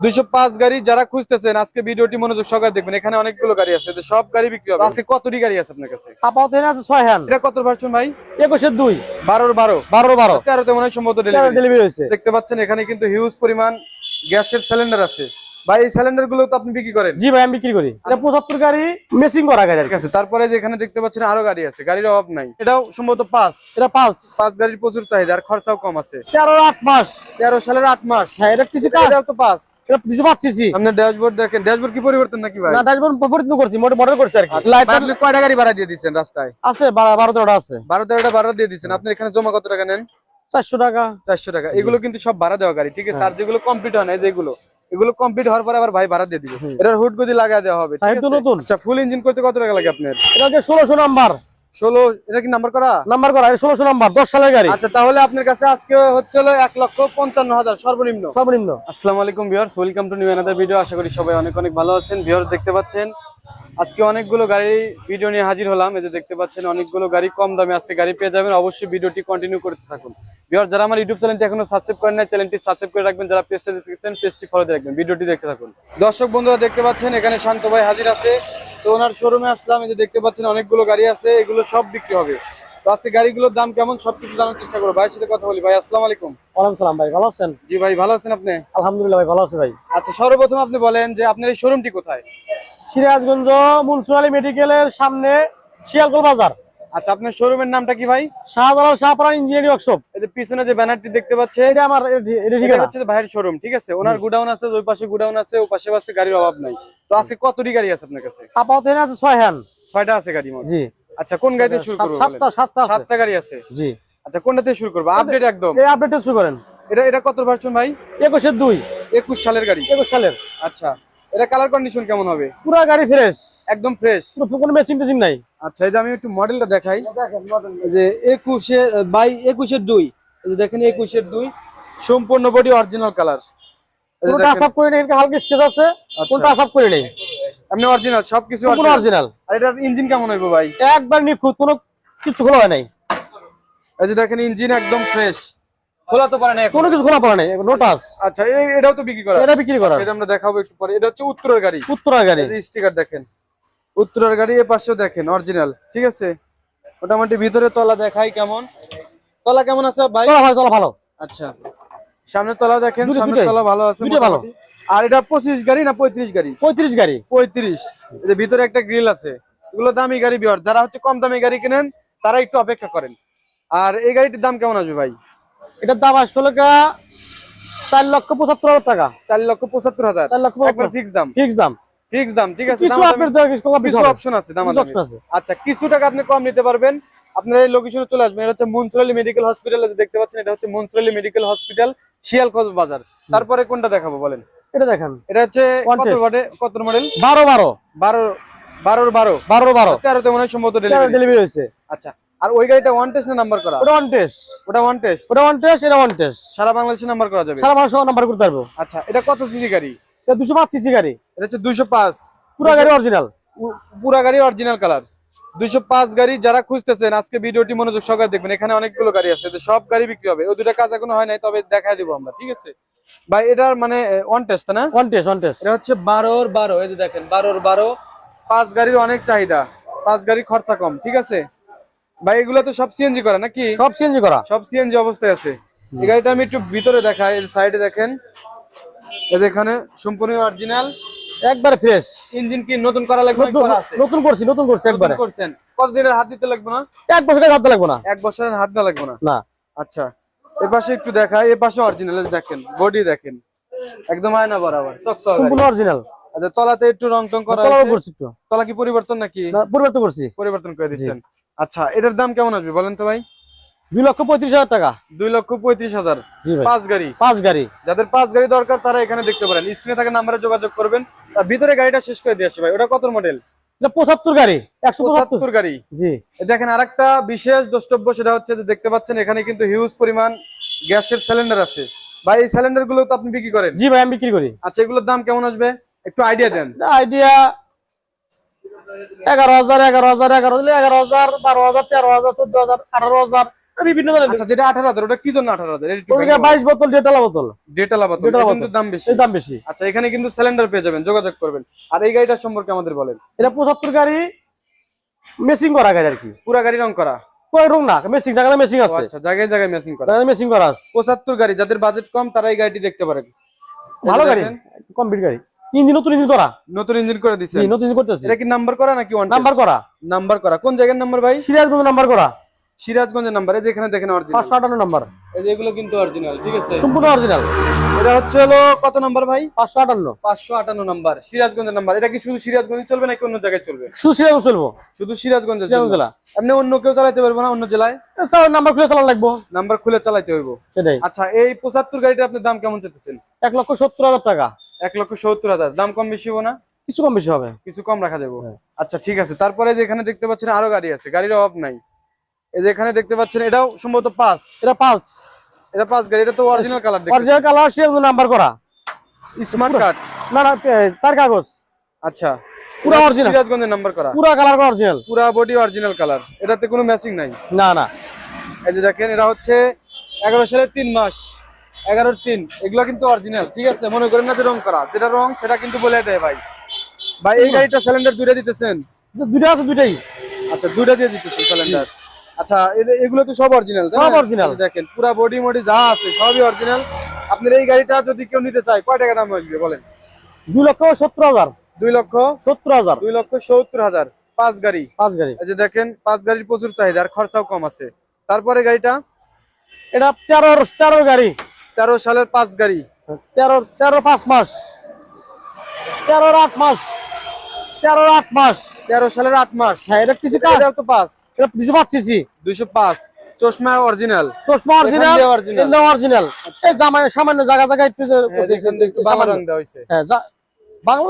দুইশো পাঁচ গাড়ি যারা খুঁজতেছেন আজকে ভিডিওটি মনোযোগ সহকারে দেখবেন। এখানে অনেকগুলো গাড়ি আছে সব গাড়ি বিক্রি হবে। আজকে কতটি গাড়ি আছে আপনার কাছে? আপাতত আছে ছয় হ্যান এটা কত ভার্সন ভাই? একুশের দুই। বারোর বারো। বারো বারো। তেরোতে মনে হয় সম্ভবত ডেলিভারি ডেলিভারি হয়েছে। দেখতে পাচ্ছেন এখানে কিন্তু হিউজ পরিমাণ গ্যাসের সিলিন্ডার আছে। ভাই এই সিলিন্ডারগুলো তো আপনি বিক্রি করেন? জি ভাই আমি বিক্রি করি। এটা পঁচাত্তর গাড়ি মেসিং করা গাড়ি ঠিক আছে তারপরে যে এখানে দেখতে পাচ্ছেন আরও গাড়ি আছে গাড়ির অভাব নাই। এটাও সম্ভবত পাঁচ। এটা পাঁচ। পাঁচ গাড়ির প্রচুর চাহিদা আর খরচাও কম আছে। তেরো আট মাস। তেরো সালের আট মাস। হ্যাঁ এটা কিছু কাজ। এটাও তো পাঁচ। এটা কিছু ড্যাশবোর্ড দেখেন ড্যাশবোর্ড কি পরিবর্তন নাকি ভাই? না ড্যাশবোর্ড পরিবর্তন করছি মোটর মডেল করছি আর কি। লাইট আপনি কয়টা গাড়ি ভাড়া দিয়ে দিচ্ছেন রাস্তায়? আছে ভাড়া দিয়ে আপনি এখানে জমা কত টাকা নেন? চারশো টাকা। চারশো টাকা। এগুলো কিন্তু সব ভাড়া দেওয়া গাড়ি ঠিক আছে? আর যেগুলো কমপ্লিট হয় না যেগুলো। এগুলো কমপ্লিট হওয়ার পরে আবার ভাই ভাড়া দিয়ে দিবে। এটার হুড গদি লাগাই দেওয়া হবে? নতুন। আচ্ছা ফুল ইঞ্জিন করতে কত টাকা লাগে আপনার? এটা যে ষোলোশো নাম্বার। ষোলো এটা কি নাম্বার করা? নাম্বার করা ষোলোশো নাম্বার দশ সালের গাড়ি। আচ্ছা তাহলে আপনার কাছে আজকে হচ্ছে এক লক্ষ পঞ্চান্ন হাজার সর্বনিম্ন। সর্বনিম্ন। আসসালামু আলাইকুম viewers welcome to new another video আশা করি সবাই অনেক অনেক ভালো আছেন। ভিওর্স দেখতে পাচ্ছেন আজকে অনেকগুলো গাড়ি ভিডিও নিয়ে হাজির হলাম। এই যে দেখতে পাচ্ছেন অনেকগুলো গাড়ি কম দামে আছে গাড়ি পেয়ে যাবেন। অবশ্যই ভিডিওটি কন্টিনিউ করতে থাকুন। ভিউয়ার্স যারা আমার ইউটিউব চ্যানেলটি এখনও সাবস্ক্রাইব করেন না চ্যানেলটি সাবস্ক্রাইব করে রাখবেন। যারা পেজটা দেখতেছেন পেজটি ফলো দিয়ে রাখবেন। ভিডিওটি দেখতে থাকুন। দর্শক বন্ধুরা দেখতে পাচ্ছেন এখানে শান্ত ভাই হাজির আছে। তো ওনার শোরুমে আসলাম। এই যে দেখতে পাচ্ছেন অনেকগুলো গাড়ি আছে। এগুলো সব বিক্রি হবে। তো আজকে গাড়িগুলোর দাম কেমন? সবকিছু জানার চেষ্টা করব। ভাইয়ের সাথে কথা বলি। ভাই আসসালামু আলাইকুম। ওয়ালাইকুম সালাম ভাই ভালো আছেন? জি ভাই ভালো আছেন আপনি? আলহামদুলিল্লাহ ভাই ভালো আছে ভাই। আচ্ছা সর্বপ্রথম আপনি বলেন যে আপনার এই শোরুমটি কোথায়? সিরাজগঞ্জ মুন্সিপালি মেডিকেলের সামনে শিয়ালকোল বাজার। আচ্ছা আপনার শোরুমের নামটা কি ভাই? শাহজালাল শাহপাড়া ইঞ্জিনিয়ারিং ওয়ার্কশপ এই যে পিছনে যে ব্যানারটি দেখতে পাচ্ছেন এটা আমার এটা- ঠিক আছে হচ্ছে ভাইয়ের শোরুম ঠিক আছে? ওনার গুডাউন আছে ওই পাশে গুডাউন আছে ও পাশে পাশে গাড়ির অভাব নাই। তো আজকে কতটি গাড়ি আছে আপনার কাছে? আপাতত এনে আছে ছয় হ্যান ছয়টা আছে গাড়ি মোট? জি। আচ্ছা কোন গাড়িতে শুরু করব বলেন? সাতটা সাতটা আছে। সাতটা গাড়ি আছে? জি। আচ্ছা কোনটা থেকে শুরু করব? আপডেট একদম। এই আপডেট শুরু করেন। এটা এটা কত ভার্সন ভাই? একুশের দুই। একুশ সালের গাড়ি। একুশ সালের। আচ্ছা। এটা কালার কন্ডিশন কেমন হবে? পুরা গাড়ি ফ্রেশ একদম ফ্রেশ কোনো মেশিন টেশিন নাই। আচ্ছা এই যে আমি একটু মডেলটা দেখাই। যে একুশের বাই একুশের দুই। দেখেন একুশের দুই। সম্পূর্ণ বডি অরিজিনাল কালার ইঞ্জিন কেমন হইব ভাই? একবার নিখুঁত কোনো কিছু খোলা হয় নাই। এই যে দেখেন ইঞ্জিন একদম ফ্রেশ খোলা তো পারে না। কোনো কিছু খোলা নাই নো আচ্ছা এই- এটাও তো বিক্রি করা। এটা বিক্রি করা। সেটা আমরা দেখাবো একটু পরে। এটা হচ্ছে উত্তরের গাড়ি। উত্তরা গাড়ি। স্টিকার দেখেন। উত্তরের গাড়ি এ পাশেও দেখেন অরিজিনাল ঠিক আছে? মোটামুটি ভিতরে তলা দেখাই কেমন। তলা কেমন আছে ভাই? চলা ভালো চলা ভালো। আচ্ছা। সামনের তলা দেখেন সামনের তলা ভালো আছে ভালো। আর এটা পঁচিশ গাড়ি না পঁয়ত্রিশ গাড়ি? পঁয়ত্রিশ গাড়ি। পঁয়ত্রিশ। ভিতরে একটা গ্রিল আছে। এগুলো দামি গাড়ি বিহার যারা হচ্ছে কম দামি গাড়ি কেনেন তারা একটু অপেক্ষা করেন। আর এই গাড়িটির দাম কেমন আসবে ভাই? এটার দাম আসবে লোকা চার লক্ষ পঁচাত্তর হাজার টাকা। চার লক্ষ পঁচাত্তর হাজার। চার লক্ষ ফিক্স দাম। ফিক্স দাম। ফিক্স দাম ঠিক আছে কিছু আপনার কিছু। অপশন দাম। আচ্ছা কিছু টাকা আপনি কম নিতে পারবেন। আপনারা এই লোকেশনে চলে আসবেন এটা হচ্ছে মুনসুরালি মেডিকেল হসপিটাল দেখতে পাচ্ছেন এটা হচ্ছে মুনসুরালি মেডিকেল হসপিটাল শিয়ালখোজ বাজার। তারপরে কোনটা দেখাবো বলেন? এটা দেখেন। এটা হচ্ছে কত। মডেল কত মডেল বারো বারো। বারো বারোর বারো। বারো বারো। তেরোতে মনে হয় সম্ভবত ডেলিভারি ডেলিভারি হয়েছে। আচ্ছা আর ওই গাড়িটা ওয়ান টেস্ট না নাম্বার করা? ওটা ওয়ান টেস্ট ওটা ওয়ান টেস্ট ওটা ওয়ান টেস্ট এটা ওয়ান টেস্ট সারা বাংলাদেশে নাম্বার করা যাবে? সারা মানুষ নাম্বার করতে পারব। আচ্ছা এটা কত সিসি গাড়ি? এটা দুশো পাঁচ সিসি গাড়ি। এটা হচ্ছে দুইশো পাঁচ। পুরো গাড়ি অরিজিনাল পুরা গাড়ি অরিজিনাল কালার দুইশো পাঁচ গাড়ি যারা খুঁজতেছেন আজকে ভিডিওটি মনোযোগ সহকারে দেখবেন। এখানে অনেকগুলো গাড়ি আছে তো সব গাড়ি বিক্রি হবে। ওই দুটা কাজ এখনও হয় নাই তবে দেখাই দিব আমরা ঠিক আছে? ভাই এটার মানে ওয়ান টেস্ট না? ওয়ান টেস্ট ওয়ান টেস্ট এটা হচ্ছে বারোর বারো এই যে দেখেন বারোর বারো পাঁচ গাড়ির অনেক চাহিদা। পাঁচ গাড়ি খরচা কম ঠিক আছে? ভাই এগুলো তো সব সিএনজি করা নাকি? সব সিএনজি করা। সব সিএনজি অবস্থায় আছে। এই গাড়িটা আমি একটু ভিতরে দেখাই এই সাইডে দেখেন। এখানে সম্পূর্ণ অরিজিনাল একবারে ফ্রেশ ইঞ্জিন কি নতুন করা লাগবে নাকি করা আছে? নতুন করছি নতুন করছি একবারে। করছেন। কতদিনের হাত দিতে লাগবে না? এক বছর কাজ হাতে লাগবো না। এক বছরের হাত না লাগবে না? না। আচ্ছা এ পাশে একটু দেখাই এ পাশে অরিজিনাল দেখেন বডি দেখেন। একদম আয়না বরাবর চকচক সম্পূর্ণ অরিজিনাল আচ্ছা তলাতে একটু রং টং করা তলা কি পরিবর্তন নাকি? না, পরিবর্তন করছি। পরিবর্তন করে দিচ্ছেন। আচ্ছা এটার দাম কেমন আসবে বলেন তো ভাই? দুই লক্ষ পঁয়ত্রিশ হাজার টাকা। দুই লক্ষ পঁয়ত্রিশ হাজার। পাঁচ গাড়ি। পাঁচ গাড়ি। যাদের পাঁচ গাড়ি দরকার তারা এখানে দেখতে পারেন। স্ক্রিনে থাকা নাম্বারে যোগাযোগ করবেন। আর ভিতরে গাড়িটা শেষ করে দিয়ে আসি ভাই। ওটা কত মডেল পঁচাত্তর গাড়ি। একশো পঁচাত্তর। গাড়ি। জি। দেখেন আরেকটা বিশেষ দ্রষ্টব্য সেটা হচ্ছে যে দেখতে পাচ্ছেন এখানে কিন্তু হিউজ পরিমাণ গ্যাসের সিলিন্ডার আছে। ভাই এই সিলিন্ডারগুলো তো আপনি বিক্রি করেন? জি ভাই আমি বিক্রি করি। আচ্ছা এগুলোর দাম কেমন আসবে? একটু আইডিয়া দেন। আইডিয়া এগারো হাজার এগারো হাজার এগারো এগারো হাজার বারো হাজার তেরো হাজার চোদ্দ হাজার আঠারো হাজার বিভিন্ন ধরনের আচ্ছা যেটা আঠারো হাজার ওটা কি জন্য আঠারো হাজার? বাইশ বোতল ডেটালা বোতল? ডেটালা বোতল কিন্তু দাম বেশি। দাম বেশি। আচ্ছা এখানে কিন্তু সিলিন্ডার পেয়ে যাবেন যোগাযোগ করবেন। আর এই গাড়িটার সম্পর্কে আমাদের বলেন। এটা পঁচাত্তর গাড়ি মেসিং করা গাড়ি আর কি। পুরা গাড়ি রং করা? কই রং না মেসিং মেসিং আছে। আচ্ছা জায়গায় জায়গায় ম্যাচিং করা। মেসিং করা আছে। পঁচাত্তর গাড়ি যাদের বাজেট কম তারা এই গাড়িটি দেখতে পারেন। ভালো গাড়ি কমপ্লিট গাড়ি। ইঞ্জিন নতুন ইঞ্জিন করা? নতুন ইঞ্জিন করে দিছেন। নতুন ইঞ্জিন করতেছি। এটা কি নাম্বার করা নাকি ওয়ান নাম্বার করা। নাম্বার করা। কোন জায়গার নাম্বার ভাই? সিরিয়াসগঞ্জ নাম্বার করা। সিরাজগঞ্জের নাম্বার। এই যে এখানে দেখেন অরিজিনাল পাঁচশো আটান্ন নাম্বার। এই যে এগুলো কিন্তু অরিজিনাল ঠিক আছে? সম্পূর্ণ অরিজিনাল এটা হচ্ছে হলো কত নাম্বার ভাই? পাঁচশো আটান্ন। পাঁচশো আটান্ন নাম্বার। সিরাজগঞ্জের নাম্বার। এটা কি শুধু সিরাজগঞ্জে চলবে নাকি অন্য জায়গায় চলবে? শুধু সিরিয়াসগঞ্জ চলবো। শুধু সিরাজগঞ্জ জেলা। আপনি অন্য কেউ চালাতে পারব না অন্য জেলায়? স্যার নাম্বার খুলে চালান লাগবো। নাম্বার খুলে চালাইতে হইব। সেটাই। আচ্ছা এই পঁচাত্তর গাড়িটা আপনার দাম কেমন চাইতেছেন? এক লক্ষ সত্তর হাজার টাকা। এক লক্ষ সত্তর হাজার। দাম কম বেশি হব না? কিছু কম বেশি হবে। কিছু কম রাখা যাব। হ্যাঁ। আচ্ছা ঠিক আছে। তারপরে যে এখানে দেখতে পাচ্ছেন আরও গাড়ি আছে। গাড়ির অভাব নাই। এই যে এখানে দেখতে পাচ্ছেন এটাও সম্ভবত পাঁচ। এটা পাঁচ। এটা পাঁচ গাড়ি। এটা তো অরিজিনাল কালার অরিজিনাল কালার সিরিয়াসগঞ্জ নাম্বার করা। স্মার্ট কার্ড না না চার কাগজ। আচ্ছা। পুরা original। সিরাজগঞ্জের নাম্বার করা। পুরা কালার করা অরিজিনাল পুরা বডি অরিজিনাল কালার এটাতে কোনো ম্যাচিং নাই। না না। এই যে দেখেন এটা হচ্ছে এগারো সালের তিন মাস। এগারোর তিন। এগুলো কিন্তু অরিজিনাল ঠিক আছে? মনে করেন না যে রং করা। যেটা রং সেটা কিন্তু বলে দেয় ভাই। ভাই এই গাড়িটা সিলিন্ডার দুইটা দিতেছেন? দুইটা আছে দুইটাই। আচ্ছা দুইটা দিয়ে দিতেছেন সিলিন্ডার আচ্ছা এগুলো তো সব অরিজিনাল সব original। দেখেন পুরা বডি মডি যা আছে সবই অরিজিনাল আপনার এই গাড়িটা যদি কেউ নিতে চায় কয় টাকা দাম আসবে বলেন? দুই লক্ষ সত্তর হাজার। দুই লক্ষ সত্তর হাজার। দুই লক্ষ সত্তর হাজার। পাঁচ গাড়ি। পাঁচ গাড়ি। এই যে দেখেন পাঁচ গাড়ির প্রচুর চাহিদা আর খরচাও কম আছে। তারপরে গাড়িটা? এটা তেরো তেরো গাড়ি। তেরো সালের পাঁচ গাড়ি। তেরো তেরো পাঁচ মাস। তেরো আট মাস। তেরো আট মাস। তেরো সালের আট মাস। হ্যাঁ এটা কিছু কাজ। তো পাঁচ। এটা পাঁচ চশমা অরিজিনাল চশমা অরিজিনাল দিয়ে অরিজিনাল এই জামাই সামান্য জায়গা জায়গা একটু একটু বাংলা রং দেওয়া হয়েছে হ্যাঁ বাংলা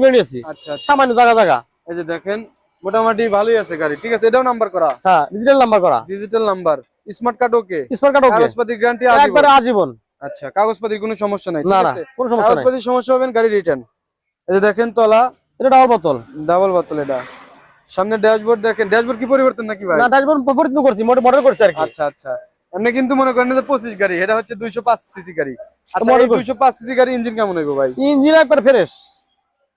করে নিয়েছি। আচ্ছা আচ্ছা। সামান্য জায়গা জায়গা। এই যে দেখেন মোটামুটি ভালোই আছে গাড়ি। ঠিক আছে এটাও নাম্বার করা। হ্যাঁ ডিজিটাল নাম্বার করা। Digital number smart card okay smart card okay কাগজপাতির guarantee একবারে আজীবন। আচ্ছা কাগজপাতির কোনো সমস্যা নাই ঠিক আছে? কোনো সমস্যা নাই। কাগজপাতির সমস্যা হবেন গাড়ি রিটার্ন এই যে দেখেন তলা। এটা ডাবল বোতল ডাবল বোতল এটা। সামনে ড্যাশবোর্ড দেখেন। ড্যাশবোর্ড কি পরিবর্তন নাকি ভাই? না ডাইভার পরিবর্তন করছি মডেল করছি আর কি। আচ্ছা আচ্ছা। এমনি কিন্তু মনে করেন যে পঁচিশ গাড়ি এটা হচ্ছে দুইশো পাঁচ সিসি গাড়ি। আচ্ছা Model এই করছি। দুইশো পাঁচ সিসি গাড়ি ইঞ্জিন কেমন হইব ভাই? ইঞ্জিন একবার ফ্রেশ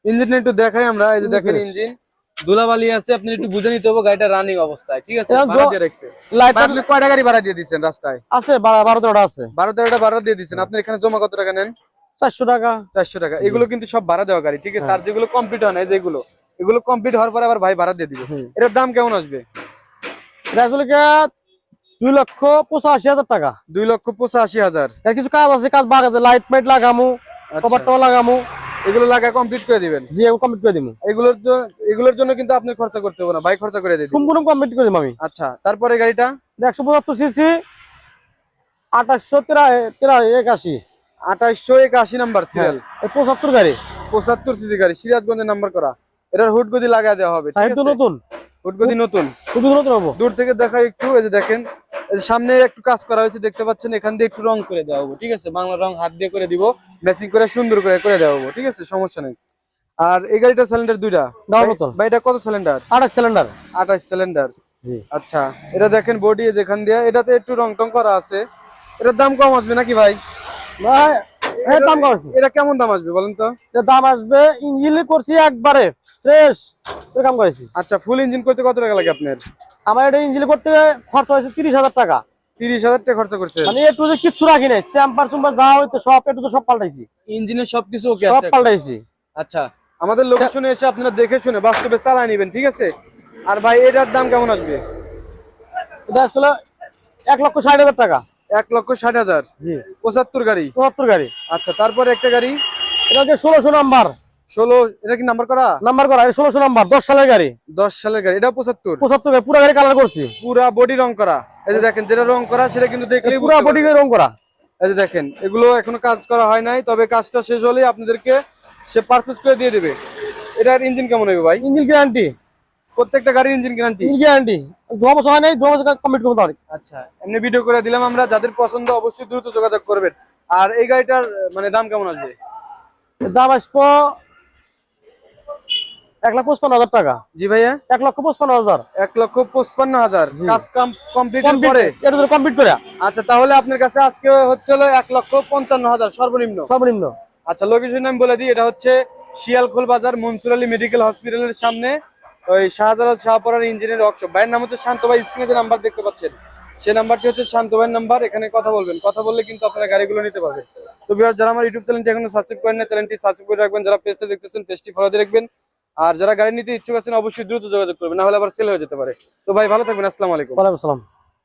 ইঞ্জিন একটু দেখাই আমরা এই যে দেখেন ইঞ্জিন ধুলাবালি আছে আপনি একটু বুঝে নিতে হবে গাড়িটা রানিং অবস্থায় ঠিক আছে? ভাড়া দিয়ে রাখছে। লাইট আপনি কয়টা গাড়ি ভাড়া দিয়ে দিচ্ছেন রাস্তায়? আছে বারো বারো তেরোটা আছে। বারো তেরোটা ভাড়া দিয়ে দিচ্ছেন আপনি এখানে জমা কত টাকা নেন? চারশো টাকা। চারশো টাকা। এগুলো কিন্তু সব ভাড়া দেওয়া গাড়ি ঠিক আছে? আর যেগুলো কমপ্লিট হয় না যেগুলো এগুলো কমপ্লিট হওয়ার পরে আবার ভাই ভাড়া দিয়ে দিবে। এটার দাম কেমন আসবে? দুই লক্ষ পঁচাশি হাজার টাকা। দুই লক্ষ পঁচাশি হাজার। কিছু কাজ আছে কাজ বাগাতে লাইট মাইট লাগামু আচ্ছা। কভার টভার লাগামু। এগুলো লাগা কমপ্লিট করে দিবেন। জি কমপ্লিট করে দিমু। এগুলোর জন্য এগুলোর জন্য কিন্তু আপনি খরচা করতে হবে না ভাই খরচা করে। সম্পূর্ণ কমপ্লিট করে আমি। আচ্ছা তারপরে গাড়িটা? একশো পঁচাত্তর সিসি আঠাশশো তেরা তেরা একাশি। আঠাশশো একাশি নাম্বার সিরিয়াল এই পঁচাত্তর গাড়ি। পঁচাত্তর সিসি গাড়ি সিরাজগঞ্জের নাম্বার করা। এটার হুড গদি লাগা দেওয়া হবে ঠিক আছে? নতুন। হুড গদি নতুন। শুধু নতুন হব। দূর থেকে দেখা একটু এই যে দেখেন সামনে একটু কাজ করা হয়েছে দেখতে পাচ্ছেন এখান দিয়ে একটু রং করে দেওয়া হব ঠিক আছে? বাংলা রং হাত দিয়ে করে দিব। ম্যাচিং করে সুন্দর করে করে দেওয়া ঠিক আছে? সমস্যা নেই। আর এই গাড়িটা সিলিন্ডার দুইটা? ভাই- এটা কত সিলিন্ডার আঠাশ সিলিন্ডার আঠাশ সিলিন্ডার জি। আচ্ছা এটা দেখেন বডি যেখান দিয়ে। এটাতে একটু রং টং করা আছে। এটার দাম কম আসবে নাকি ভাই? ভাই দাম কম আছে। এটা কেমন দাম আসবে বলেন তো? এর দাম আসবে ইঞ্জিনে করছি একবারে ফ্রেশ কাম করেছি। আচ্ছা ফুল ইঞ্জিন করতে কত টাকা লাগে আপনার? আমার এটা ইঞ্জিনে করতে খরচ হয়েছে তিরিশ হাজার টাকা। তিরিশ হাজার টাকা খরচা করছে। মানে একটু যে কিচ্ছু রাখি নাই চেম্পার চুম্পার যা হইতো সব একটু তো সব পাল্টাইছি। ইঞ্জিনের সবকিছু ওকে সব পাল্টাইছি। আচ্ছা আমাদের লোকেশনে এসে আপনারা দেখে শুনে বাস্তবে চালায় নেবেন ঠিক আছে? আর ভাই এটার দাম কেমন আসবে? এটা আসলে এক লক্ষ ষাট হাজার টাকা। এক লক্ষ ষাট হাজার। জি। পঁচাত্তর গাড়ি। চুয়াত্তর গাড়ি। আচ্ছা তারপরে একটা গাড়ি? এটা হচ্ছে ষোলোশো নাম্বার। ষোলো এটা কি নাম্বার করা? নাম্বার করা ষোলোশো নাম্বার দশ সালের গাড়ি। দশ সালের গাড়ি এটা পঁচাত্তর। পঁচাত্তর গাড়ি পুরো গাড়ি কালার করছি। পুরা বডি রং করা। এই যে দেখেন যেটা রং করা সেটা কিন্তু দেখলেই পুরো বডি রং করা। এই যে দেখেন এগুলো এখনও কাজ করা হয় নাই তবে কাজটা শেষ হলেই আপনাদেরকে সে পারচেস করে দিয়ে দেবে। এটার ইঞ্জিন কেমন হবে ভাই? ইঞ্জিন গ্যারান্টি প্রত্যেকটা গাড়ির ইঞ্জিন গ্যারান্টি গ্যারান্টি দু বছর হয় নাই দু বছর কমপ্লিট করতে আচ্ছা এমনি ভিডিও করে দিলাম আমরা যাদের পছন্দ অবশ্যই দ্রুত যোগাযোগ করবেন। আর এই গাড়িটার মানে দাম কেমন আসবে? দাম আসব এক লাখ পঁচপান্ন হাজার টাকা। জি ভাইয়া। এক লক্ষ পঁচপান্ন হাজার। এক লক্ষ পঁচপান্ন হাজার। কাজ কমপ্লিট পরে? এটা কমপ্লিট করে। আচ্ছা তাহলে আপনার কাছে আজকে হচ্ছে হলো এক লক্ষ পঞ্চান্ন হাজার সর্বনিম্ন। সর্বনিম্ন। আচ্ছা লোকেশন আমি বলে দিই এটা হচ্ছে শিয়ালখোল বাজার মনসুর আলী মেডিকেল হসপিটালের সামনে ওই শাহজালাল শাহপরার ইঞ্জিনিয়ার ওয়ার্কশপ ভাইয়ের নাম হচ্ছে শান্ত ভাই স্ক্রিনে যে নাম্বার দেখতে পাচ্ছেন সেই নাম্বারটি হচ্ছে শান্ত ভাইয়ের নাম্বার এখানে কথা বলবেন। কথা বললে কিন্তু আপনারা গাড়িগুলো নিতে পারবেন। তো বিহার যারা আমার ইউটিউব চ্যানেলটি এখনও সাবস্ক্রাইব করেন না চ্যানেলটি সাবস্ক্রাইব করে রাখবেন। যারা পেজটা দেখতেছেন পেজটি ফলো দিয়ে রাখবেন। আর যারা গাড়ি নিতে ইচ্ছুক আছেন, অবশ্যই দ্রুত যোগাযোগ করবেন, না হলে আবার সেল হয়ে যেতে পারে। তো ভাই, ভালো থাকবেন, আসসালামু আলাইকুম। আসসালাম।